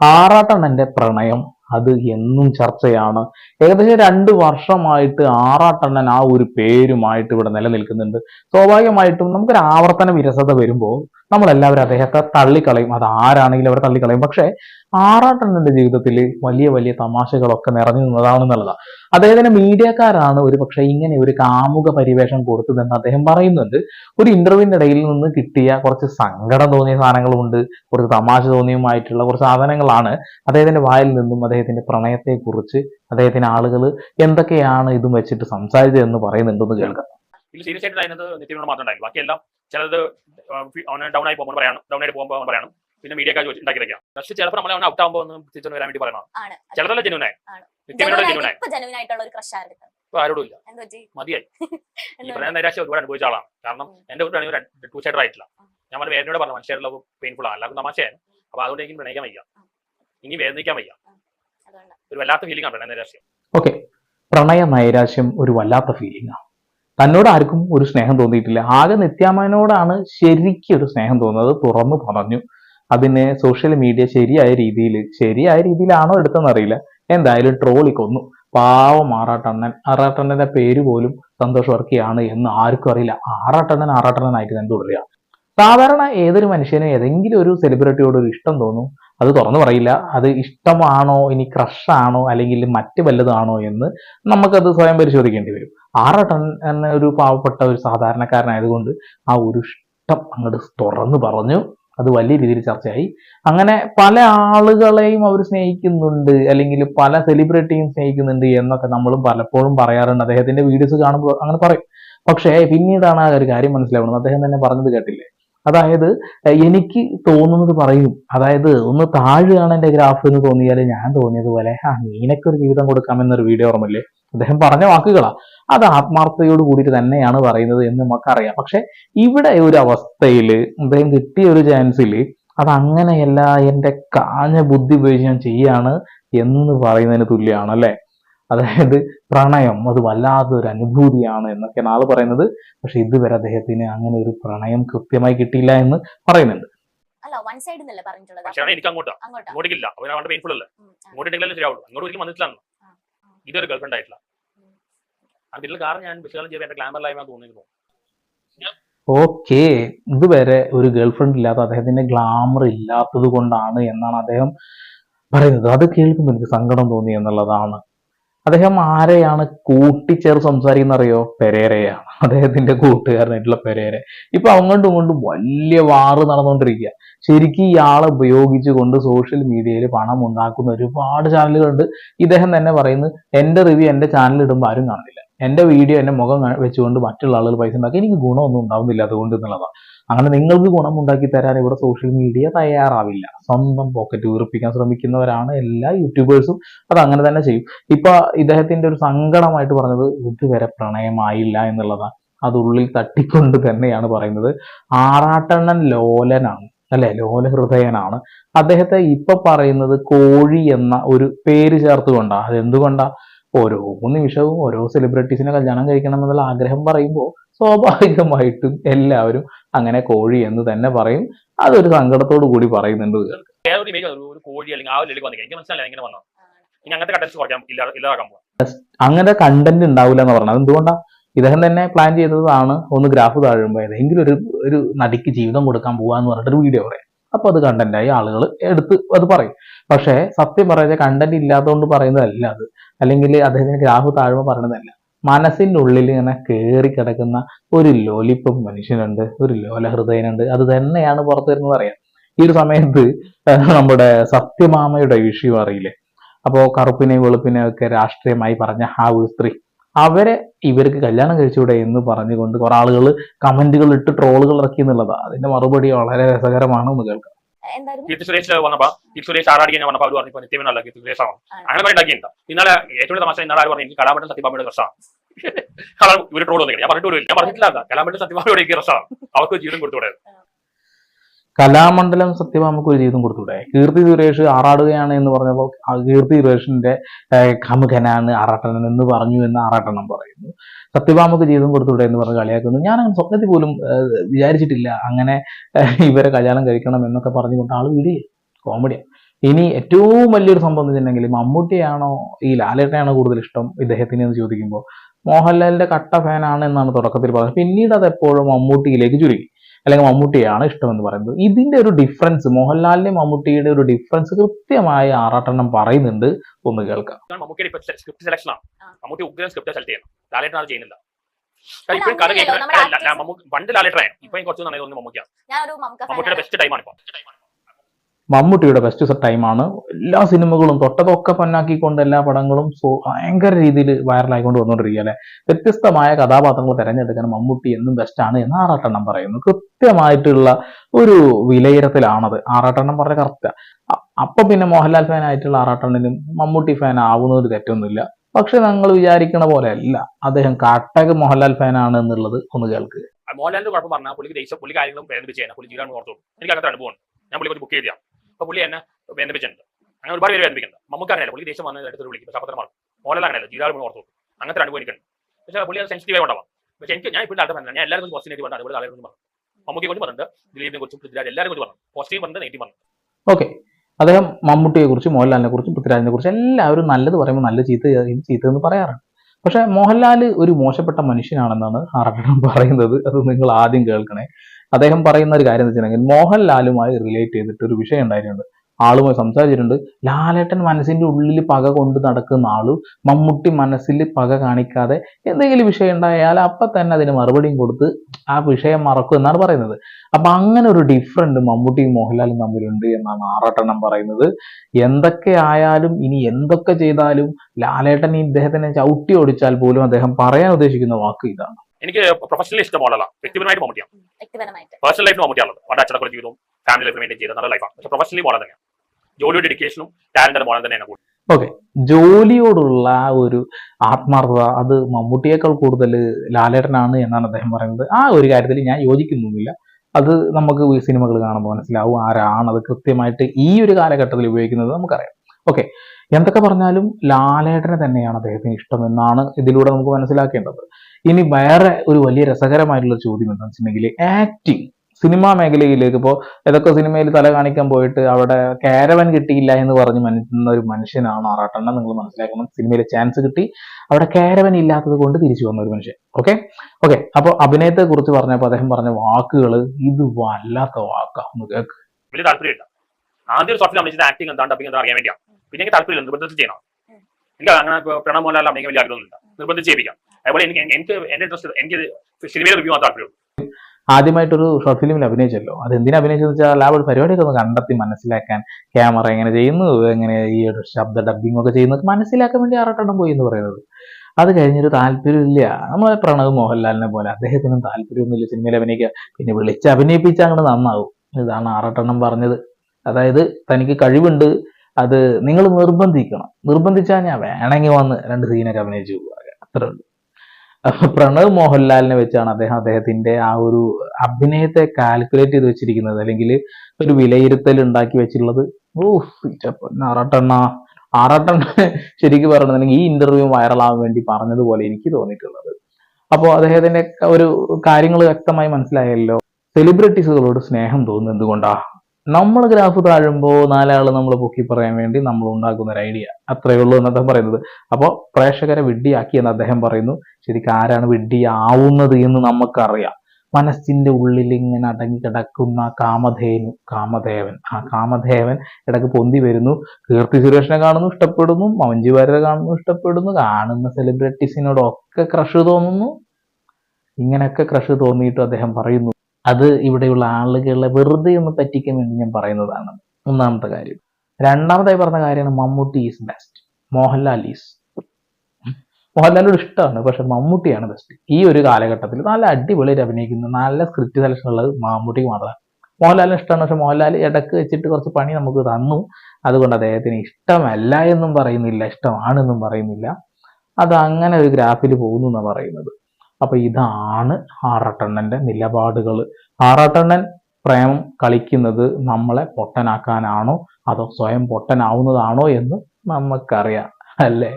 ആറാട്ടണ്ണന്റെ പ്രണയം അത് എന്നും ചർച്ചയാണ്. ഏകദേശം രണ്ട് വർഷമായിട്ട് ആറാട്ടണ്ണൻ ആ ഒരു പേരുമായിട്ട് ഇവിടെ നിലനിൽക്കുന്നുണ്ട്. സ്വാഭാവികമായിട്ടും നമുക്കൊരു ആവർത്തന വിരസത വരുമ്പോൾ നമ്മളെല്ലാവരും അദ്ദേഹത്തെ തള്ളിക്കളയും. അത് ആരാണെങ്കിലും അവർ തള്ളിക്കളയും. പക്ഷേ ആറാട്ടണ്ണന്റെ ജീവിതത്തിൽ വലിയ വലിയ തമാശകളൊക്കെ നിറഞ്ഞു നിന്നതാണെന്നുള്ളതാണ് അദ്ദേഹത്തിന് മീഡിയക്കാരാണ് ഒരു പക്ഷേ ഇങ്ങനെ ഒരു കാമുക പരിവേഷം കൊടുത്തതെന്ന് അദ്ദേഹം പറയുന്നുണ്ട്. ഒരു ഇന്റർവ്യൂവിന്റെ ഇടയിൽ നിന്ന് കിട്ടിയ കുറച്ച് സങ്കടം തോന്നിയ സാധനങ്ങളുമുണ്ട്. കുറച്ച് തമാശ തോന്നിയുമായിട്ടുള്ള കുറച്ച് സാധനങ്ങളാണ് അദ്ദേഹത്തിന്റെ വായിൽ നിന്നും അദ്ദേഹത്തിന്റെ പ്രണയത്തെക്കുറിച്ച് അദ്ദേഹത്തിന്റെ ആളുകൾ എന്തൊക്കെയാണ് ഇതും വെച്ചിട്ട് സംസാരിച്ചതെന്ന് പറയുന്നുണ്ടെന്ന് കേൾക്കാം. സീരിയസ് ആയിട്ട് നിത്യനോട് മാത്രം ബാക്കിയെല്ലാം ചിലത് അവന് ഡൗൺ ആയി പോകുമ്പോൾ പറയണം. ഡൗൺ ആയിട്ട് പോകുമ്പോൾ പറയണം. പിന്നെ മീഡിയ കാര്യം ഉണ്ടാക്കി വെക്കാം പക്ഷെ ചിലപ്പോൾ നമ്മളെ അവനെ ഔട്ട് ആകുമ്പോൾ ഒന്ന് തിരിച്ചു വരാൻ വേണ്ടി പറയണം. ആണ്. ചിലതല്ല ജനുവിനായി ഇപ്പൊ ആരോടും ഇല്ല. മതിയായി. ഈ? പ്രണയ നിരാശ ഒരുപാട് അനുഭവിച്ച ആളാണ്. കാരണം. എന്റെ ഒരു ടൂ സൈഡർ ആയിട്ടില്ല. ഞാൻ പറഞ്ഞ വേദനയോട് പറഞ്ഞു മനുഷ്യരുടെ പെയിൻഫുൾ ആണ് അല്ലാതെ തമാശയാണ്. അപ്പൊ അതുകൊണ്ട് എനിക്ക് പ്രണയിക്കാൻ വയ്യ. ഇനി വേദനിക്കാൻ വയ്യ. അതുകൊണ്ട്. ഒരു വല്ലാത്ത ഫീലിംഗ് ആണ് പ്രണയ നിരാശ. ഓക്കെ പ്രണയ നൈരാശ്യം ഒരു വല്ലാത്ത ഫീലിംഗ് ആണ് തന്നോട് ആർക്കും ഒരു സ്നേഹം തോന്നിയിട്ടില്ല. ആകെ നിത്യാമ്മനോടാണ് ശരിക്കും ഒരു സ്നേഹം തോന്നുന്നത്. തുറന്നു പറഞ്ഞു. അതിനെ സോഷ്യൽ മീഡിയ ശരിയായ രീതിയിൽ ശരിയായ രീതിയിലാണോ എടുത്തെന്നറിയില്ല എന്തായാലും ട്രോളി കൊന്നു. പാവം ആറാട്ടണ്ണൻ. ആറാട്ടണ്ണന്റെ പേര് പോലും സന്തോഷ് വർക്കിയാണ് എന്ന് ആർക്കും അറിയില്ല. ആറാട്ടണ്ണൻ ആറാട്ടണ്ണനായിട്ട് തന്നെ തുടരുക. സാധാരണ ഏതൊരു മനുഷ്യനും ഏതെങ്കിലും ഒരു സെലിബ്രിറ്റിയോട് ഒരു ഇഷ്ടം തോന്നും. അത് തുറന്നു പറയില്ല. അത് ഇഷ്ടമാണോ? ഇനി ക്രഷാണോ അല്ലെങ്കിൽ മറ്റ് വല്ലതാണോ എന്ന് നമുക്കത് സ്വയം പരിശോധിക്കേണ്ടി വരും. ആറാട്ടൻ എന്ന ഒരു പാവപ്പെട്ട ഒരു സാധാരണക്കാരനായതുകൊണ്ട് ആ ഒരു ഇഷ്ടം അങ്ങോട്ട് തുറന്നു പറഞ്ഞു. അത് വലിയ രീതിയിൽ ചർച്ചയായി. അങ്ങനെ പല ആളുകളെയും അവർ സ്നേഹിക്കുന്നുണ്ട് അല്ലെങ്കിൽ പല സെലിബ്രിറ്റിയും സ്നേഹിക്കുന്നുണ്ട് എന്നൊക്കെ നമ്മളും പലപ്പോഴും പറയാറുണ്ട്. അദ്ദേഹത്തിന്റെ വീഡിയോസ് കാണുമ്പോൾ അങ്ങനെ പറയും. പക്ഷേ പിന്നീടാണ് ആ ഒരു കാര്യം മനസ്സിലാവുന്നത്. അദ്ദേഹം തന്നെ പറഞ്ഞത് കേട്ടില്ലേ? അതായത് എനിക്ക് തോന്നുന്നത് പറയും. അതായത് ഒന്ന് താഴുകയാണ് എന്റെ ഗ്രാഫ് എന്ന് തോന്നിയാൽ ഞാൻ തോന്നിയതുപോലെ ആ നീനൊക്കെ ഒരു ജീവിതം കൊടുക്കാമെന്നൊരു വീഡിയോ ഓർമ്മയില്ലേ? അദ്ദേഹം പറഞ്ഞ വാക്കുകളാണ് അത് ആത്മാർത്ഥതയോട് കൂടിയിട്ട് തന്നെയാണ് പറയുന്നത് എന്ന് നമുക്കറിയാം. പക്ഷെ ഇവിടെ ഒരു അവസ്ഥയിൽ അദ്ദേഹം കിട്ടിയ ഒരു ചാൻസിൽ അത് അങ്ങനെയല്ല എന്റെ കാഞ്ഞ ബുദ്ധി ഉപയോഗിച്ച് ഞാൻ ചെയ്യാണ് എന്ന് പറയുന്നതിന് തുല്യമാണ് അല്ലേ? അതായത് പ്രണയം അത് വല്ലാത്തൊരു അനുഭൂതിയാണ് എന്നൊക്കെയാണ് ആൾ പറയുന്നത്. പക്ഷെ ഇതുവരെ അദ്ദേഹത്തിന് അങ്ങനെ ഒരു പ്രണയം കൃത്യമായി കിട്ടിയില്ല എന്ന് പറയുന്നുണ്ട്. അല്ല വൺ സൈഡ് എന്നല്ലേ പറഞ്ഞിട്ടുള്ളത്? പക്ഷേ എനിക്ക് അങ്ങോട്ടാ അങ്ങോട്ടാ. അങ്ങോട്ടേക്കില്ല. അവൻ അവന്റെ പെയിൻഫുൾ അല്ലേ? അങ്ങോട്ട് ശരിയാവുള്ളൂ. അങ്ങോട്ട് ഒരിക്കലും വന്നിട്ടില്ല. ഇതൊരു ഗേൾഫ്രണ്ട് ആയിട്ടില്ല. അതിൽ കാരണം ഞാൻ വിശകലനം ചെയ്ത് എന്റെ ഗ്ലാമറിലായി തോന്നിയിരുന്നു. ഓക്കേ ഇതുവരെ ഒരു ഗേൾഫ്രണ്ട് ഇല്ലാത്ത അദ്ദേഹത്തിന്റെ ഗ്ലാമർ ഇല്ലാത്തത് കൊണ്ടാണ് എന്നാണ് അദ്ദേഹം പറയുന്നത്. അത് കേൾക്കുമ്പോൾ എനിക്ക് സങ്കടം തോന്നി എന്നുള്ളതാണ്. അദ്ദേഹം ആരെയാണ് കൂട്ടിച്ചേർ സംസാരിക്കുന്ന അറിയോ പെരേരയാണ്. അദ്ദേഹത്തിന്റെ കൂട്ടുകാരനായിട്ടുള്ള പെരേര. ഇപ്പൊ അങ്ങോട്ടും ഇങ്ങോട്ടും വലിയ വാറ് നടന്നുകൊണ്ടിരിക്കുക. ശരിക്കും ഇയാളെ ഉപയോഗിച്ചുകൊണ്ട് സോഷ്യൽ മീഡിയയിൽ പണം ഉണ്ടാക്കുന്ന ഒരുപാട് ചാനലുകളുണ്ട്. ഇദ്ദേഹം തന്നെ പറയുന്നു എന്റെ റിവ്യൂ എന്റെ ചാനൽ ഇടുമ്പോൾ ആരും കാണുന്നില്ല. എന്റെ വീഡിയോ എന്റെ മുഖം വെച്ചുകൊണ്ട് മറ്റുള്ള ആളുകൾ പൈസ ഉണ്ടാക്കി. എനിക്ക് ഗുണമൊന്നും ഉണ്ടാവുന്നില്ല അതുകൊണ്ട് എന്നുള്ളതാണ് അങ്ങനെ നിങ്ങൾക്ക് ഗുണം ഉണ്ടാക്കി തരാൻ ഇവിടെ സോഷ്യൽ മീഡിയ തയ്യാറാവില്ല. സ്വന്തം പോക്കറ്റ് വീർപ്പിക്കാൻ ശ്രമിക്കുന്നവരാണ് എല്ലാ യൂട്യൂബേഴ്സും അത് അങ്ങനെ തന്നെ ചെയ്യും. ഇപ്പൊ ഇദ്ദേഹത്തിന്റെ ഒരു സങ്കടമായിട്ട് പറഞ്ഞത് ഇതുവരെ പ്രണയമായില്ല എന്നുള്ളതാണ്. അത് ഉള്ളിൽ തട്ടിക്കൊണ്ട് തന്നെയാണ് പറയുന്നത്. ആറാട്ടണ്ണൻ ലോലനാണ് അല്ലെ? ലോല ഹൃദയനാണ് അദ്ദേഹത്തെ ഇപ്പൊ പറയുന്നത് കോഴി എന്ന ഒരു പേര് ചേർത്തുകൊണ്ടാ. അതെന്തുകൊണ്ടാ? ഓരോ നിമിഷവും ഓരോ സെലിബ്രിറ്റീസിനെ കല്യാണം കഴിക്കണം എന്നുള്ള ആഗ്രഹം പറയുമ്പോൾ സ്വാഭാവികമായിട്ടും എല്ലാവരും അങ്ങനെ കോഴി എന്ന് തന്നെ പറയും. അതൊരു സങ്കടത്തോടു കൂടി പറയുന്നുണ്ട് കേൾക്ക്. ഒരു ഒരു അങ്ങനെ കണ്ടന്റ് ഉണ്ടാവില്ല എന്ന് പറഞ്ഞത് എന്തുകൊണ്ടാ? ഇദ്ദേഹം തന്നെ പ്ലാൻ ചെയ്തതാണ് ഒന്ന് ഗ്രാഫ് താഴുമ്പോൾ ഏതെങ്കിലും ഒരു ഒരു നടിക്ക് ജീവിതം കൊടുക്കാൻ പോവാന്ന് പറഞ്ഞിട്ട് വീഡിയോ പറയാം. അപ്പൊ അത് കണ്ടന്റായി ആളുകൾ എടുത്ത് അത് പറയും. പക്ഷേ സത്യം പറയാ കണ്ടന്റ് ഇല്ലാത്തതുകൊണ്ട് പറയുന്നതല്ല അത്. അല്ലെങ്കിൽ അദ്ദേഹത്തിന് ഗ്രാഫ് താഴ്മ പറയുന്നതല്ല. മനസ്സിന്റെ ഉള്ളിൽ ഇങ്ങനെ കയറി കിടക്കുന്ന ഒരു ലോലിപ്പം മനുഷ്യനുണ്ട് ഒരു ലോല ഹൃദയനുണ്ട് അത് തന്നെയാണ് പുറത്തു വരുന്നത് അറിയാം. ഈ ഒരു സമയത്ത് നമ്മുടെ സത്യമാമയുടെ വിഷയം അറിയില്ലേ? അപ്പോൾ കറുപ്പിനെയും വെളുപ്പിനെയും ഒക്കെ രാഷ്ട്രീയമായി പറഞ്ഞ ആ ഒരു സ്ത്രീ അവരെ ഇവർക്ക് കല്യാണം കഴിച്ചുകൂടെ എന്ന് പറഞ്ഞുകൊണ്ട് കുറെ ആളുകൾ കമന്റുകൾ ഇട്ട് ട്രോളുകൾ ഇറക്കി എന്നുള്ളതാണ് അതിന്റെ മറുപടി വളരെ രസകരമാണ് കേൾക്കാം. കീർത്തി സുരേഷ് വന്നപ്പോ കീർത്തി സുരേഷ് ആറാടിക്കാൻ വന്നപ്പോ അവർ പറഞ്ഞു നിത്യമല്ല കീർത്തി സുരേഷ് ആണ്? ആണ്. അങ്ങനെ പറയും ഉണ്ടാക്കിയിട്ടുണ്ട് ഇന്നലെ ഏറ്റവും തമാശ ഇന്നാളെ ആര് പറഞ്ഞു? എനിക്ക് കലാമണ്ഡലം സത്യഭാമയുടെ ട്രോൾ വന്നില്ല ഞാൻ പറഞ്ഞിട്ടില്ല ഞാൻ പറഞ്ഞിട്ടില്ല കലാമണ്ഡലം സത്യഭാമയുടെ അവർക്ക് ജീവിതം കൊടുത്തുകൂടെ? കലാമണ്ഡലം സത്യഭാമക്ക് ഒരു ജീവിതം കൊടുത്തൂടെ കീർത്തി സുരേഷ് ആറാടുകയാണ് എന്ന് പറഞ്ഞപ്പോൾ കീർത്തി സുരേഷിന്റെ കമുകനാണ് ആറാട്ടനൻ എന്ന് പറഞ്ഞു എന്ന് ആറാട്ടണം പറയുന്നു. സത്യഭാമക്ക് ജീവിതം കൊടുത്തൂടെ എന്ന് പറഞ്ഞ് കളിയാക്കുന്നു. ഞാൻ സ്വപ്നത്തിൽ പോലും വിചാരിച്ചിട്ടില്ല. അങ്ങനെ ഇവരെ കല്യാണം കഴിക്കണം എന്നൊക്കെ പറഞ്ഞുകൊണ്ട് ആൾ വിടിയേ കോമഡിയാണ് ഇനി ഏറ്റവും വലിയൊരു സംഭവം എന്ന് വെച്ചിട്ടുണ്ടെങ്കിൽ മമ്മൂട്ടിയാണോ ഈ ലാലേട്ടനാണോ കൂടുതൽ ഇഷ്ടം ഇദ്ദേഹത്തിന് എന്ന് ചോദിക്കുമ്പോൾ മോഹൻലാലിന്റെ കട്ട ഫാനാണ് എന്നാണ് തുടക്കത്തിൽ പറഞ്ഞത്. പിന്നീട് അത് എപ്പോഴും മമ്മൂട്ടിയിലേക്ക് ചുരുങ്ങി. അല്ലെങ്കിൽ മമ്മൂട്ടിയാണ് ഇഷ്ടമെന്ന് പറയുന്നത്. ഇതിന്റെ ഒരു ഡിഫറൻസ് മോഹൻലാലിന്റെ മമ്മൂട്ടിയുടെ ഒരു ഡിഫറൻസ് കൃത്യമായി ആറാട്ടെണ്ണം പറയുന്നുണ്ട്. ഒന്ന് കേൾക്കാം. സ്ക്രിപ്റ്റ് സെലക്ഷൻ ആണ്. മമ്മൂട്ടി ഉഗ്രൻ സ്ക്രിപ്റ്റ് സെലക്ട് ചെയ്യണം. ലാലേട്ടൻ അത് ചെയ്യുന്നില്ല. ഇപ്പോഴും കഥ പണ്ട് ലാലേട്ടനാണ് ഇപ്പൊ കുറച്ച് നന്നായി തോന്നുന്നു മമ്മുക്ക മമ്മൂട്ടിയുടെ ബെസ്റ്റ് ടൈമാണ് ഇപ്പൊ. മമ്മൂട്ടിയുടെ ബെസ്റ്റ് ടൈമാണ് എല്ലാ സിനിമകളും തൊട്ടതൊക്കെ പൊന്നാക്കിക്കൊണ്ട് എല്ലാ പടങ്ങളും സോ ഭയങ്കര രീതിയിൽ വൈറലായിക്കൊണ്ട് വന്നുകൊണ്ടിരിക്കുക അല്ലെ? വ്യത്യസ്തമായ കഥാപാത്രങ്ങൾ തിരഞ്ഞെടുക്കാൻ മമ്മൂട്ടി എന്നും ബെസ്റ്റാണ് എന്ന് ആറാട്ടെണ്ണം പറയുന്നു. കൃത്യമായിട്ടുള്ള ഒരു വിലയിരുത്തലാണത്. ആറാട്ടെണ്ണം പറഞ്ഞ കറക്റ്റാ അപ്പൊ പിന്നെ മോഹൻലാൽ ഫാൻ ആയിട്ടുള്ള മമ്മൂട്ടി ഫാൻ ആവുന്നതിൽ തെറ്റൊന്നുമില്ല. പക്ഷെ ഞങ്ങൾ വിചാരിക്കണ പോലെ അല്ല അദ്ദേഹം കാട്ടക് മോഹൻലാൽ ഫാനാണ് എന്നുള്ളത് ഒന്ന് കേൾക്ക്. മോഹൻലാലിന്റെ പറഞ്ഞാൽ പുള്ളിക്ക് ദേശം പുള്ളി കാര്യങ്ങളും പുള്ളി എനിക്ക് അങ്ങനത്തെ അനുഭവം ഞാൻ പുള്ളി ബുക്ക് ചെയ്തിയാണ് അപ്പൊ പുള്ളി എന്നെ വേദനിപ്പിച്ചിട്ടുണ്ട്. അങ്ങനെ ഒരുപാട് പേര് വേദനിപ്പിക്കുന്നുണ്ട്. നമുക്ക് അങ്ങനെയല്ല പുള്ളി? ദേശം വന്ന എടുത്തൊരു വിളിക്കും. അപ്പത്തരം മോഹൻലാൽ അങ്ങനെയല്ല ജീവൻ ഓർത്തു അങ്ങനത്തെ അനുഭവം എനിക്കുണ്ട് പക്ഷേ പുള്ളി അത് സെൻസിറ്റീവ് ഉണ്ടാവാം പക്ഷെ എനിക്ക് ഞാൻ ഇപ്പോൾ അടുത്ത ഞാൻ എല്ലാവരും പോസിറ്റീവ് പറഞ്ഞു അതുപോലെ ആളുകളും പറഞ്ഞു. മമ്മൂക്കി കൊണ്ട് പറഞ്ഞിട്ടുണ്ട്. ദിലീപിനെ കുറിച്ചും പൃഥ്വിരാജ് എല്ലാവരും കുറിച്ച് പറഞ്ഞു. പോസിറ്റീവ് പറഞ്ഞത് നെഗറ്റീവ് പറഞ്ഞു ഓക്കെ അദ്ദേഹം മമ്മൂട്ടിയെ കുറിച്ചും മോഹൻലാലിനെ കുറിച്ചും പൃഥ്വിരാജിനെ കുറിച്ചും എല്ലാവരും നല്ലത് പറയുമ്പോൾ നല്ല ചീത്ത ചീത്ത എന്ന് പറയാറാണ് പക്ഷെ മോഹൻലാൽ ഒരു മോശപ്പെട്ട മനുഷ്യനാണെന്നാണ് ആറട്ടണം പറയുന്നത്. അത് നിങ്ങൾ ആദ്യം കേൾക്കണേ. അദ്ദേഹം പറയുന്ന ഒരു കാര്യം എന്ന് വെച്ചിട്ടുണ്ടെങ്കിൽ മോഹൻലാലുമായി റിലേറ്റ് ചെയ്തിട്ട് ഒരു വിഷയം ഉണ്ടായിട്ടുണ്ട്. ആളുമായി സംസാരിച്ചിട്ടുണ്ട്. ലാലേട്ടൻ മനസ്സിന്റെ ഉള്ളിൽ പക കൊണ്ട് നടക്കുന്ന ആൾ മമ്മൂട്ടി മനസ്സിൽ പക കാണിക്കാതെ എന്തെങ്കിലും വിഷയം ഉണ്ടായാൽ അപ്പൊ തന്നെ അതിന് മറുപടിയും കൊടുത്ത് ആ വിഷയം മറക്കും എന്നാണ് പറയുന്നത്. അപ്പൊ അങ്ങനെ ഒരു ഡിഫറന്റ് മമ്മൂട്ടിയും മോഹൻലാലും തമ്മിലുണ്ട് എന്നാണ് ആറാട്ടെണ്ണം പറയുന്നത്. എന്തൊക്കെ ആയാലും ഇനി എന്തൊക്കെ ചെയ്താലും ലാലേട്ടൻ ഇദ്ദേഹത്തിനെ ചവിട്ടി ഓടിച്ചാൽ പോലും അദ്ദേഹം പറയാൻ ഉദ്ദേശിക്കുന്ന വാക്ക് ഇതാണ്. എനിക്ക് പ്രൊഫഷണലി ഇഷ്ടം മോഹൻലാലാണ് വ്യക്തിപരമായിട്ട് മമ്മൂട്ടിയാണ് വ്യക്തിപരമായിട്ട്. പേഴ്സണൽ ലൈഫ് മമ്മൂട്ടിയാണുള്ളത് വളരെ അച്ചടക്കം ജീവിതവും ഫാമിലി ലൈഫ് മെയിന്റെയിൻ ചെയ്ത നല്ല ലൈഫാണ് പക്ഷെ പ്രൊഫഷണലി മോഡൽ തന്നെയാണ്. ജോലിയുടെ ഡെഡിക്കേഷനും ടാലന്റ് മോഡൽ തന്നെയാണ് കൂടുതൽ. ഓക്കെ ജോലിയോടുള്ള ആ ഒരു ആത്മാർത്ഥത അത് മമ്മൂട്ടിയേക്കാൾ കൂടുതൽ ലാലേട്ടനാണ് എന്നാണ് അദ്ദേഹം പറയുന്നത്. ആ ഒരു കാര്യത്തിൽ ഞാൻ യോജിക്കുന്നുമില്ല. അത് നമുക്ക് ഈ സിനിമകൾ കാണുമ്പോൾ മനസ്സിലാവും ആരാണ് അത് കൃത്യമായിട്ട് ഈ ഒരു കാലഘട്ടത്തിൽ ഉപയോഗിക്കുന്നത് നമുക്കറിയാം. ഓക്കെ എന്തൊക്കെ പറഞ്ഞാലും ലാലേട്ടനെ തന്നെയാണ് അദ്ദേഹത്തിന് ഇഷ്ടമെന്നാണ് ഇതിലൂടെ നമുക്ക് മനസ്സിലാക്കേണ്ടത്. ഇനി വേറെ ഒരു വലിയ രസകരമായിട്ടുള്ള ചോദ്യം എന്താണെന്ന് വെച്ചിട്ടുണ്ടെങ്കിൽ ആക്ടിങ് സിനിമാ മേഖലയിലേക്ക് ഇപ്പോൾ ഏതൊക്കെ സിനിമയിൽ തല കാണിക്കാൻ പോയിട്ട് അവിടെ കാരവൻ കിട്ടിയില്ല എന്ന് പറഞ്ഞ് മനുന്ന ഒരു മനുഷ്യനാണ് ആറാട്ടെണ്ണ നിങ്ങൾ മനസ്സിലാക്കണം. സിനിമയിൽ ചാൻസ് കിട്ടി. അവിടെ കാരവൻ ഇല്ലാത്തത് കൊണ്ട് തിരിച്ചു വന്ന ഒരു മനുഷ്യൻ. ഓക്കെ ഓക്കെ അപ്പോൾ അഭിനയത്തെ കുറിച്ച് പറഞ്ഞപ്പോൾ അദ്ദേഹം പറഞ്ഞ വാക്കുകൾ ഇത് വല്ലാത്ത വാക്കാ. ഒന്ന് കേൾക്ക് വലിയ താല്പര്യമില്ല. ആദ്യം ഒരു സോഫ്റ്റ് ഫിലിം ആക്ടിങ് എന്താണ് ഡബിങ് എന്താ അറിയാൻ വേണ്ടിയാണ് പിന്നെ എനിക്ക് താല്പര്യമില്ല. നിർബന്ധിച്ച് ചെയ്യണം? എനിക്ക് അങ്ങനെ മോഹൻലാൽ അഭിനയിക്കാൻ വലിയ ആഗ്രഹമൊന്നുമില്ല. നിർബന്ധിച്ച് ചെയ്യിപ്പിക്കാം. അതുപോലെ എനിക്ക് എനിക്ക് എന്റെ ഇൻട്രസ്റ്റ് എനിക്ക് സിനിമയിൽ റിവ്യൂ മാത്രം താല്പര്യം ആദ്യമായിട്ടൊരു ഷോർട്ട് ഫിലിമിൽ അഭിനയിച്ചല്ലോ. അത് എന്തിനാ അഭിനയിച്ചെന്ന് വെച്ചാൽ ആ ഒരു പരിപാടിയൊക്കെ ഒന്ന് കണ്ടെത്തി മനസ്സിലാക്കാൻ ക്യാമറ എങ്ങനെ ചെയ്യുന്നു എങ്ങനെ ഈ ഒരു ശബ്ദ ഡബിങ് ഒക്കെ ചെയ്യുന്നത് മനസ്സിലാക്കാൻ വേണ്ടി ആറാട്ടെണ്ണം പോയി എന്ന് പറയുന്നത്. അത് കഴിഞ്ഞൊരു താല്പര്യമില്ല. നമ്മളെ പ്രണവ് മോഹൻലാലിനെ പോലെ അദ്ദേഹത്തിനും താല്പര്യമൊന്നുമില്ല സിനിമയിൽ അഭിനയിക്കുക പിന്നെ വിളിച്ച് അഭിനയിപ്പിച്ചാൽ അങ്ങോട്ട് നന്നാവും. ഇതാണ് ആറാട്ടെണ്ണം പറഞ്ഞത്. അതായത് തനിക്ക് കഴിവുണ്ട്. അത് നിങ്ങൾ നിർബന്ധിക്കണം. നിർബന്ധിച്ചാൽ ഞാൻ വേണമെങ്കിൽ വന്ന് രണ്ട് സീനൊക്കെ അഭിനയിച്ചു പോകുക അത്രേ ഉള്ളൂ. പ്രണവ് മോഹൻലാലിനെ വെച്ചാണ് അദ്ദേഹം അദ്ദേഹത്തിന്റെ ആ ഒരു അഭിനയത്തെ കാൽക്കുലേറ്റ് ചെയ്ത് വെച്ചിരിക്കുന്നത്. അല്ലെങ്കിൽ ഒരു വിലയിരുത്തൽ ഉണ്ടാക്കി വെച്ചിട്ടുള്ളത്. ഓ ആറാട്ടെണ്ണ ആറാട്ടെണ്ണ ശരിക്കും പറഞ്ഞിട്ടുണ്ടെങ്കിൽ ഈ ഇന്റർവ്യൂ വൈറലാവാൻ വേണ്ടി പറഞ്ഞതുപോലെ എനിക്ക് തോന്നിയിട്ടുള്ളത്. അപ്പോൾ അദ്ദേഹത്തിന്റെ ഒരു കാര്യങ്ങൾ വ്യക്തമായി മനസ്സിലായല്ലോ. സെലിബ്രിറ്റീസുകളോട് സ്നേഹം തോന്നുന്നത് എന്തുകൊണ്ടാ? നമ്മൾ ഗ്രാഫ് താഴുമ്പോൾ നാലാൾ നമ്മൾ പൊക്കി പറയാൻ വേണ്ടി നമ്മൾ ഉണ്ടാക്കുന്ന ഒരു ഐഡിയ അത്രയേ ഉള്ളൂ എന്ന് അദ്ദേഹം പറയുന്നത്. അപ്പോൾ പ്രേക്ഷകരെ വിഡ്ഢിയാക്കി എന്ന് അദ്ദേഹം പറയുന്നു. ശരിക്കും ആരാണ് വിഡ്ഢിയാവുന്നത് എന്ന് നമുക്കറിയാം. മനസ്സിന്റെ ഉള്ളിൽ ഇങ്ങനെ അടങ്ങി കിടക്കുന്ന കാമധേനു കാമദേവൻ. ആ കാമദേവൻ ഇടയ്ക്ക് പൊന്തി വരുന്നു. കീർത്തി സുരേഷിനെ കാണുന്നു ഇഷ്ടപ്പെടുന്നു. മഞ്ജു വാര്യരെ കാണുന്നു ഇഷ്ടപ്പെടുന്നു. കാണുന്ന സെലിബ്രിറ്റീസിനോടൊക്കെ ക്രഷ് തോന്നുന്നു. ഇങ്ങനെയൊക്കെ ക്രഷ് തോന്നിയിട്ട് അദ്ദേഹം പറയുന്നു. അത് ഇവിടെയുള്ള ആളുകളെ വെറുതെ ഒന്ന് പറ്റിക്കാൻ വേണ്ടി ഞാൻ പറയുന്നതാണ് ഒന്നാമത്തെ കാര്യം. രണ്ടാമതായി പറഞ്ഞ കാര്യമാണ് Mammootty is best Mohanlal is മോഹൻലാലിനോട് ഇഷ്ടമാണ് പക്ഷെ മമ്മൂട്ടിയാണ് ബെസ്റ്റ് ഈ ഒരു കാലഘട്ടത്തിൽ നല്ല അടിപൊളിയായിട്ട് അഭിനയിക്കുന്ന. നല്ല സ്ക്രിപ്റ്റ് സെലക്ഷൻ ഉള്ളത് മമ്മൂട്ടിക്ക് മാത്രമാണ് മോഹൻലാലിന് ഇഷ്ടമാണ് പക്ഷെ മോഹൻലാൽ ഇടയ്ക്ക് വെച്ചിട്ട് കുറച്ച് പണി നമുക്ക് തന്നു. അതുകൊണ്ട് അദ്ദേഹത്തിന് ഇഷ്ടമല്ല എന്നും പറയുന്നില്ല ഇഷ്ടമാണെന്നും പറയുന്നില്ല. അത് അങ്ങനെ ഒരു ഗ്രാഫിൽ പോകുന്നു എന്നാണ് പറയുന്നത്. അപ്പൊ ഇതാണ് ആറാട്ടണ്ണന്റെ നിലപാടുകൾ ആറാട്ടണ്ണൻ പ്രേമം കളിക്കുന്നത് നമ്മളെ പൊട്ടനാക്കാനാണോ? അതോ സ്വയം പൊട്ടനാവുന്നതാണോ എന്ന് നമുക്കറിയാം. അല്ലേ?